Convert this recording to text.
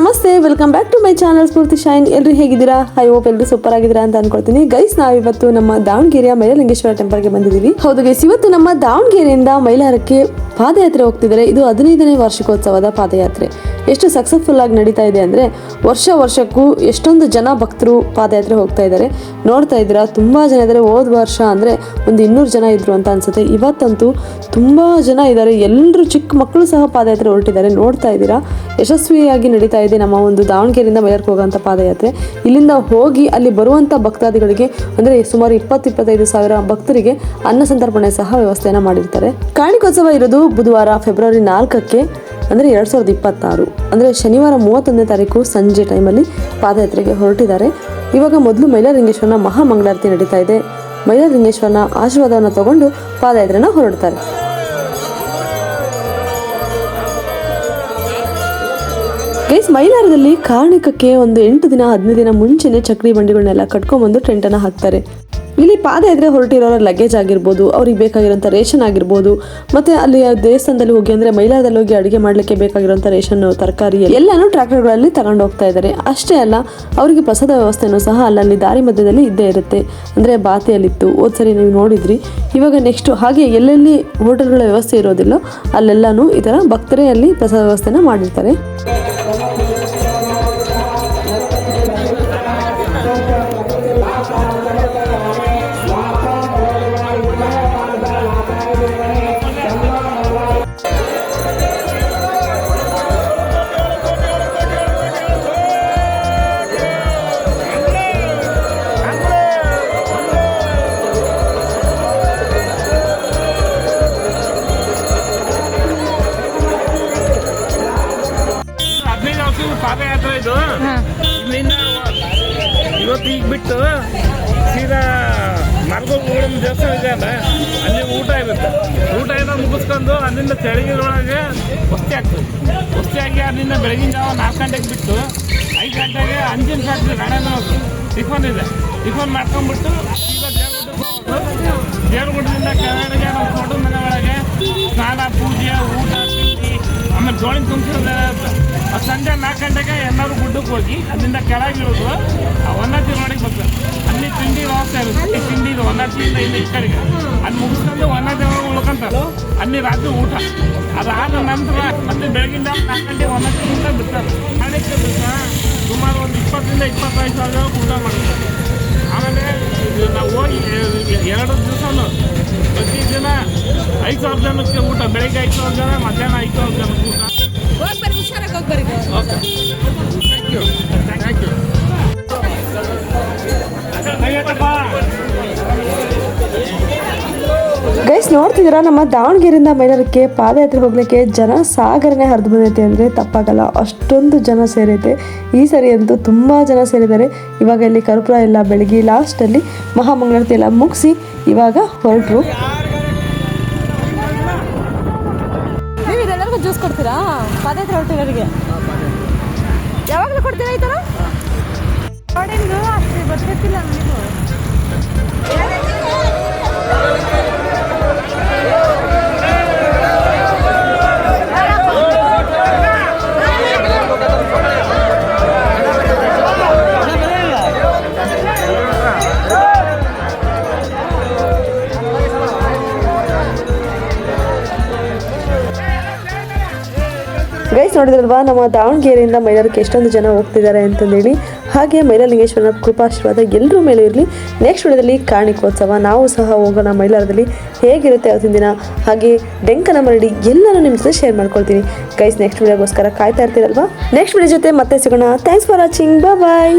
ನಮಸ್ತೆ welcome back to my channel Spoorthi Shine ಎಲ್ರು ಹೇಗಿದ್ದೀರಾ? ಐ ಹೋಪ್ ಎಲ್ರು ಸೂಪರ್ ಆಗಿದ್ದೀರಾ ಅಂತ ಅನ್ಕೊಳ್ತೀನಿ. ಗೈಸ್ ನಾವಿವತ್ತು ನಮ್ಮ ದಾವಣಗೆರೆಯ ಮೈಲಲಿಂಗೇಶ್ವರ ಟೆಂಪಲ್ಗೆ ಬಂದಿದ್ದೀವಿ. ಹೌದು ಗೈಸ್ ಇವತ್ತು ನಮ್ಮ ದಾವಣಗೆರೆಯಿಂದ ಮೈಲಾರಕ್ಕೆ ಪಾದಯಾತ್ರೆ ಹೋಗ್ತಿದ್ದಾರೆ. ಇದು ಹದಿನೈದನೇ ವಾರ್ಷಿಕೋತ್ಸವದ ಪಾದಯಾತ್ರೆ. ಎಷ್ಟು ಸಕ್ಸಸ್ಫುಲ್ ಆಗಿ ನಡೀತಾ ಇದೆ ಅಂದ್ರೆ, ವರ್ಷ ವರ್ಷಕ್ಕೂ ಎಷ್ಟೊಂದು ಜನ ಭಕ್ತರು ಪಾದಯಾತ್ರೆ ಹೋಗ್ತಾ ಇದ್ದಾರೆ. ನೋಡ್ತಾ ಇದ್ದೀರಾ, ತುಂಬಾ ಜನ ಇದ್ದಾರೆ. ಹೋದ ವರ್ಷ ಅಂದ್ರೆ ಒಂದು ಇನ್ನೂರು ಜನ ಇದ್ರು ಅಂತ ಅನ್ಸುತ್ತೆ. ಇವತ್ತಂತೂ ತುಂಬಾ ಜನ ಇದ್ದಾರೆ. ಎಲ್ಲರೂ ಚಿಕ್ಕ ಮಕ್ಕಳು ಸಹ ಪಾದಯಾತ್ರೆ ಹೊರಟಿದ್ದಾರೆ. ನೋಡ್ತಾ ಇದ್ದೀರಾ, ಯಶಸ್ವಿಯಾಗಿ ನಡೀತಾ ನಮ್ಮ ಒಂದು ದಾವಣಗೆರೆಯಿಂದ ಮೈಲಾರಕ್ಕೆ ಹೋಗುವಂಥ ಪಾದಯಾತ್ರೆ. ಇಲ್ಲಿಂದ ಹೋಗಿ ಅಲ್ಲಿ ಬರುವಂಥ ಭಕ್ತಾದಿಗಳಿಗೆ, ಅಂದರೆ ಸುಮಾರು ಇಪ್ಪತ್ತು, ಇಪ್ಪತ್ತೈದು ಸಾವಿರ ಭಕ್ತರಿಗೆ ಅನ್ನ ಸಂತರ್ಪಣೆ ಸಹ ವ್ಯವಸ್ಥೆಯನ್ನು ಮಾಡಿರ್ತಾರೆ. ಕಾಣಿಕೋತ್ಸವ ಇರೋದು ಬುಧವಾರ ಫೆಬ್ರವರಿ ನಾಲ್ಕಕ್ಕೆ, ಅಂದರೆ ಎರಡು ಸಾವಿರದ ಇಪ್ಪತ್ತಾರು. ಅಂದರೆ ಶನಿವಾರ ಮೂವತ್ತೊಂದನೇ ತಾರೀಕು ಸಂಜೆ ಟೈಮಲ್ಲಿ ಪಾದಯಾತ್ರೆಗೆ ಹೊರಟಿದ್ದಾರೆ. ಇವಾಗ ಮೊದಲು ಮೈಲಾರಲಿಂಗೇಶ್ವರನ ಮಹಾಮಂಗಳಾರತಿ ನಡೀತಾ ಇದೆ. ಮೈಲಾರಲಿಂಗೇಶ್ವರನ ಆಶೀರ್ವಾದವನ್ನು ತಗೊಂಡು ಪಾದಯಾತ್ರೆಯನ್ನು ಹೊರಡ್ತಾರೆ. ಗೈಸ್ ಮೈಲಾರದಲ್ಲಿ ಕಾರ್ಣಿಕಕ್ಕೆ ಒಂದು ಎಂಟು ದಿನ, ಹದಿನೈದು ದಿನ ಮುಂಚೆನೆ ಚಕ್ರಿ ಬಂಡಿಗಳನ್ನೆಲ್ಲ ಕಟ್ಕೊಂಡ್ಬಂದು ಟೆಂಟನ್ನು ಹಾಕ್ತಾರೆ. ಇಲ್ಲಿ ಪಾದಯಾತ್ರೆ ಹೊರಟಿರೋರ ಲಗೇಜ್ ಆಗಿರ್ಬೋದು, ಅವ್ರಿಗೆ ಬೇಕಾಗಿರೋಂಥ ರೇಷನ್ ಆಗಿರ್ಬೋದು, ಮತ್ತೆ ಅಲ್ಲಿ ದೇವಸ್ಥಾನದಲ್ಲಿ ಹೋಗಿ ಅಂದ್ರೆ ಮೈಲಾರದಲ್ಲಿ ಹೋಗಿ ಅಡುಗೆ ಮಾಡ್ಲಿಕ್ಕೆ ಬೇಕಾಗಿರೋಂಥ ರೇಷನ್ ತರಕಾರಿ ಎಲ್ಲಾನು ಟ್ರ್ಯಾಕ್ಟರ್ಗಳಲ್ಲಿ ತಗೊಂಡು ಹೋಗ್ತಾ ಇದ್ದಾರೆ. ಅಷ್ಟೇ ಅಲ್ಲ, ಅವರಿಗೆ ಪ್ರಸಾದ ವ್ಯವಸ್ಥೆನೂ ಸಹ ಅಲ್ಲಲ್ಲಿ ದಾರಿ ಮಧ್ಯದಲ್ಲಿ ಇದ್ದೇ ಇರುತ್ತೆ. ಅಂದ್ರೆ ಬಾತಿಯಲ್ಲಿತ್ತು. ಹೋದ್ ಸರಿ ನೀವು ನೋಡಿದ್ರಿ. ಇವಾಗ ನೆಕ್ಸ್ಟ್ ಹಾಗೆ ಎಲ್ಲೆಲ್ಲಿ ಹೋಟೆಲ್ಗಳ ವ್ಯವಸ್ಥೆ ಇರೋದಿಲ್ಲೋ, ಅಲ್ಲೆಲ್ಲಾನು ಈ ಥರ ಭಕ್ತರೇ ಅಲ್ಲಿ ಪ್ರಸಾದ ವ್ಯವಸ್ಥೆನ ಮಾಡಿರ್ತಾರೆ. ಇದು ಇಲ್ಲಿಂದ ಇವತ್ತು ಈಗ ಬಿಟ್ಟು ಸೀದಾ ಮಾರ್ಗೋಗುಳಂ ದೇವಸ್ಥಾನ ಇದೆ ಅಲ್ಲ, ಅಲ್ಲಿ ಊಟ ಇರುತ್ತೆ. ಊಟ ಏನೋ ಮುಗಿಸ್ಕೊಂಡು ಅಲ್ಲಿಂದ ಚಳಿಗಿರೊಳಗೆ ವಸ್ತಿ ಆಗ್ತದೆ ವಸ್ತಿ ಆಗಿ ಅಲ್ಲಿಂದ ಬೆಳಗಿನ ಜಾವ ನಾಲ್ಕು ಗಂಟೆಗೆ ಬಿಟ್ಟು ಐದು ಗಂಟೆಗೆ ಅಂಜಿನ ಫ್ಯಾಕ್ಟ್ರಿ ಗಾರ್ಡನ್ ಟಿಫನ್ ಇದೆ. ಟಿಫನ್ ಮಾಡ್ಕೊಂಡ್ಬಿಟ್ಟು ದೇವಗುಡ್ಡದಿಂದ ಕೆಳಗಡೆಗೆ ನಮ್ಮ ತೋಟದ ಮನೆ ಒಳಗೆ ಸ್ನಾನ, ಪೂಜೆ, ಊಟ, ತಿಂಡಿ, ಆಮೇಲೆ ಜೋಳಿನ ತುಂಬಿಸೋದು ಅದು ಸಂಜೆ ನಾಲ್ಕು ಗಂಟೆಗೆ ಎಲ್ಲರೂ ಗುಡ್ಡಕ್ಕೆ ಹೋಗಿ ಅಲ್ಲಿಂದ ಕೆಳಗೆ ಇಳಿದು ಒನ್ನಾತಿ ರೋಡಿಗೆ ಬರ್ತಾರೆ ಅಲ್ಲಿ ತಿಂಡಿ ವ್ಯವಸ್ಥೆ ಇರುತ್ತೆ. ತಿಂಡಿ ಇದು ಒನ್ನಾತಿಯಿಂದ ಇಲ್ಲಿ ಇಷ್ಟರಿಗೆ. ಅಲ್ಲಿ ಮುಗಿಸ್ಕೊಂಡು ಒನ್ನಾತಿ ಒಳಗೆ ಉಳ್ಕೊಂತಾರೆ ಅಲ್ಲಿ ರಾತ್ರಿ ಊಟ. ಅದಾದ ನಂತರ ಮತ್ತೆ ಬೆಳಗಿಂದ ನಾಲ್ಕು ಗಂಟೆಗೆ ಒನ್ನಾತಿಯಿಂದ ಬಿಡ್ತಾರೆ. ಹಣಕ್ಕೆ ಬಿಡ್ತಾರೆ ಸುಮಾರು ಒಂದು ಇಪ್ಪತ್ತರಿಂದ ಇಪ್ಪತ್ತೈದು ಸಾವಿರ ಊಟ ಮಾಡ್ತಾರೆ. ಆಮೇಲೆ ನಾವು ಹೋಗಿ ಎರಡು ದಿವಸನು ಪ್ರತಿದಿನ ಐದು ಸಾವಿರ ಜನಕ್ಕೆ ಊಟ. ಬೆಳಗ್ಗೆ ಐದು ಸಾವಿರ ಜನ, ಮಧ್ಯಾಹ್ನ ಐದು ಸಾವಿರ ಜನಕ್ಕೆ ಊಟ. ಹೋಗ್ಬರ್ರಿ ಹುಷಾರಾಗಿ ಹೋಗ್ಬರ್ರಿ. Okay. Thank you thank you guys ನೋಡ್ತಿದ್ದೀರಾ? ನಮ್ಮ ದಾವಣಗೆರೆಯಿಂದ ಮೈಲಾರಕ್ಕೆ ಪಾದಯಾತ್ರೆ ಹೋಗ್ಲಿಕ್ಕೆ ಜನ ಸಾಗರನೇ ಹರಿದು ಬಂದೈತೆ ಅಂದರೆ ತಪ್ಪಾಗಲ್ಲ. ಅಷ್ಟೊಂದು ಜನ ಸೇರೈತೆ. ಈ ಸರಿ ಅಂತೂ ತುಂಬ ಜನ ಸೇರಿದ್ದಾರೆ. ಇವಾಗ ಇಲ್ಲಿ ಕರ್ಪೂರ ಎಲ್ಲ ಬೆಳಗ್ಗೆ ಲಾಸ್ಟಲ್ಲಿ ಮಹಾಮಂಗಳಾರತಿ ಎಲ್ಲ ಮುಗಿಸಿ ಇವಾಗ ಹೊರಟರು. ಕೊಡ್ತೀರಾ? ಪಾದಯಾತ್ರೆ ಹೊರಟಿರೋರಿಗೆ ಯಾವಾಗಲೂ ಕೊಡ್ತೀರಾ ಈ ಥರ? ಅಷ್ಟೇ ಅಷ್ಟು ಗೊತ್ತಿಲ್ಲ ನೀವು ಗೈಸ್ ನೋಡಿದ್ರಲ್ವಾ, ನಮ್ಮ ದಾವಣಗೆರೆಯಿಂದ ಮೈಲಾರಕ್ಕೆ ಎಷ್ಟೊಂದು ಜನ ಹೋಗ್ತಿದ್ದಾರೆ ಅಂತಂದೇಳಿ, ಹಾಗೆ ಮೈಲಾರಲಿಂಗೇಶ್ವರನ ಕೃಪಾಶೀರ್ವಾದ ಎಲ್ಲರೂ ಮೇಲೂ ಇರಲಿ. ನೆಕ್ಸ್ಟ್ ವಿಡಿಯೋದಲ್ಲಿ ಕಾರ್ಣಿಕೋತ್ಸವ, ನಾವು ಸಹ ಹೋಗೋಣ ಮೈಲಾರದಲ್ಲಿ. ಹೇಗಿರುತ್ತೆ ಅವತ್ತಿನ ದಿನ? ಹಾಗೆ ಡೆಂಕನ ಮರಡಿ ಎಲ್ಲರೂ ನಿಮ್ಮ ಜೊತೆ ಶೇರ್ ಮಾಡ್ಕೊಳ್ತೀನಿ. ಗೈಸ್ ನೆಕ್ಸ್ಟ್ ವಿಡಿಯೋಗೋಸ್ಕರ ಕಾಯ್ತಾ ಇರ್ತೀರಲ್ವಾ? ನೆಕ್ಸ್ಟ್ ವಿಡಿಯೋ ಜೊತೆ ಮತ್ತೆ ಸಿಗೋಣ. Thanks for watching bye